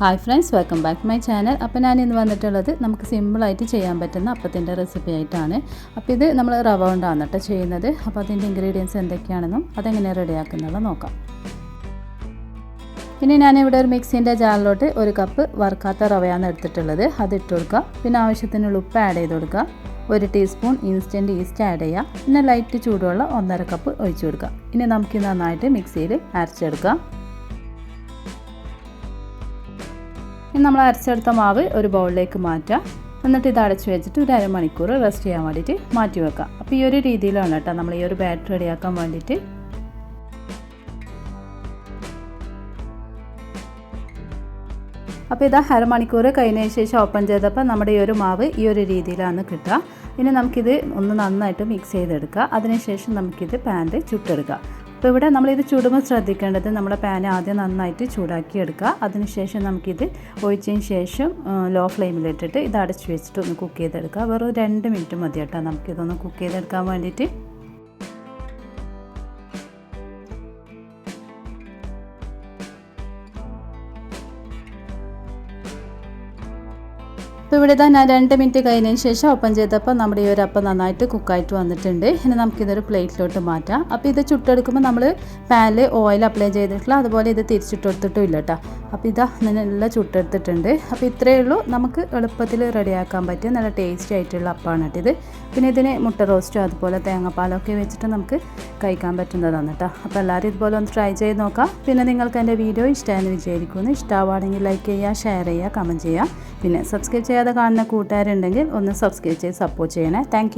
Hi friends welcome back to my channel അപ്പോൾ ഞാൻ ഇന്ന് വന്നിട്ടുള്ളത് നമുക്ക് സിമ്പിളായിട്ട് ചെയ്യാൻ പറ്റുന്ന അപ്പത്തിന്റെ റെസിപ്പി ആയിട്ടാണ്. അപ്പോൾ ഇത് നമ്മൾ റവ കൊണ്ടാണ് കേട്ടോ ചെയ്യുന്നത്. അപ്പോൾ അതിന്റെ ഇൻഗ്രീഡിയൻസ് എന്തൊക്കെയാണെന്നും അതെങ്ങനെ റെഡിയാക്കുന്നുള്ള നോക്കാം. പിന്നെ ഞാനിവിടെ ഒരു മിക്സിന്റെ ജാറിലോട്ട് ഒരു കപ്പ് വറുക്കാത്ത റവയാണ് എടുത്തിട്ടുള്ളത്. അത് ഇട്ട് കൊടുക്കുക. പിന്നെ ആവശ്യത്തിനുള്ള ഉപ്പ് ആഡ് ചെയ്ത് കൊടുക്കുക. ഒരു ടീസ്പൂൺ ഇൻസ്റ്റന്റ് ഈസ്റ്റ് ആഡ് ചെയ്യുക. പിന്നെ ലൈറ്റ് ചൂടുവെള്ളം ഒന്നര കപ്പ് ഒഴിച്ചു കൊടുക്കുക. ഇനി നമുക്ക് നന്നായിട്ട് മിക്സിയിൽ അരച്ചെടുക്കാം. ഇനി നമ്മൾ അരച്ചെടുത്ത മാവ് ഒരു ബൗളിലേക്ക് മാറ്റുക എന്നിട്ട് ഇത് അടച്ചു വെച്ചിട്ട് ഒരു അരമണിക്കൂർ റെസ്റ്റ് ചെയ്യാൻ വേണ്ടിയിട്ട് മാറ്റി വെക്കാം. അപ്പോൾ ഈ ഒരു രീതിയിലാണ് കേട്ടോ നമ്മൾ ഈ ഒരു ബാറ്റർ റെഡിയാക്കാൻ വേണ്ടിയിട്ട്. അപ്പോൾ ഇതാ അരമണിക്കൂർ കഴിഞ്ഞതിന് ശേഷം ഓപ്പൺ ചെയ്തപ്പോൾ നമ്മുടെ ഈ ഒരു മാവ് ഈ ഒരു രീതിയിലാണ് കിട്ടുക. ഇനി നമുക്കിത് ഒന്ന് നന്നായിട്ട് മിക്സ് ചെയ്തെടുക്കുക. അതിനുശേഷം നമുക്കിത് പാനിൽ ചുട്ടെടുക്കുക. അപ്പോൾ ഇവിടെ നമ്മളിത് ചുടുമ്പോൾ ശ്രദ്ധിക്കേണ്ടത് നമ്മുടെ പാൻ ആദ്യം നന്നായിട്ട് ചൂടാക്കി എടുക്കുക അതിനുശേഷം നമുക്കിത് ഒഴിച്ചതിന് ശേഷം ലോ ഫ്ലെയിമിലിട്ടിട്ട് ഇത് അടച്ചു വെച്ചിട്ട് ഒന്ന് കുക്ക് ചെയ്തെടുക്കുക. വെറും രണ്ട് മിനിറ്റ് മതി കേട്ടോ നമുക്കിതൊന്ന് കുക്ക് ചെയ്തെടുക്കാൻ വേണ്ടിയിട്ട്. അപ്പോൾ ഇവിടെ ഞാൻ രണ്ട് മിനിറ്റ് കഴിഞ്ഞതിന് ശേഷം ഓപ്പൺ ചെയ്തപ്പോൾ നമ്മുടെ ഈ ഒരു അപ്പം നന്നായിട്ട് കുക്കായിട്ട് വന്നിട്ടുണ്ട്. ഇനി നമുക്കിതൊരു പ്ലേറ്റിലോട്ട് മാറ്റാം. അപ്പോൾ ഇത് ചുട്ടെടുക്കുമ്പോൾ നമ്മൾ പാനിൽ ഓയിൽ അപ്ലൈ ചെയ്തിട്ടില്ല അതുപോലെ ഇത് തിരിച്ചിട്ട് കൊടുത്തിട്ടും ഇല്ല കേട്ടോ. അപ്പോൾ ഇതാ നല്ല ചുട്ടെടുത്തിട്ടുണ്ട്. അപ്പോൾ ഇത്രയേ ഉള്ളൂ. നമുക്ക് എളുപ്പത്തിൽ റെഡിയാക്കാൻ പറ്റിയ നല്ല ടേസ്റ്റി ആയിട്ടുള്ള അപ്പമാണ് കേട്ടോ ഇത്. പിന്നെ ഇതിന് മുട്ട റോസ്റ്റോ അതുപോലെ തേങ്ങാപ്പാലൊക്കെ വെച്ചിട്ട് നമുക്ക് കഴിക്കാൻ പറ്റുന്നതാണ് കേട്ടോ. അപ്പോൾ എല്ലാവരും ഇതുപോലെ ഒന്ന് ട്രൈ ചെയ്ത് നോക്കാം. പിന്നെ നിങ്ങൾക്ക് എന്റെ വീഡിയോ ഇഷ്ടമായെന്ന് വിചാരിക്കുന്നു. ഇഷ്ടമാവുകയാണെങ്കിൽ ലൈക്ക് ചെയ്യുക ഷെയർ ചെയ്യുക കമന്റ് ചെയ്യുക. പിന്നെ സബ്സ്ക്രൈബ് ചെയ്യാതെ കാണുന്ന കൂട്ടുകാരുണ്ടെങ്കിൽ ഒന്ന് സബ്സ്ക്രൈബ് ചെയ്ത് സപ്പോർട്ട് ചെയ്യണേ. താങ്ക്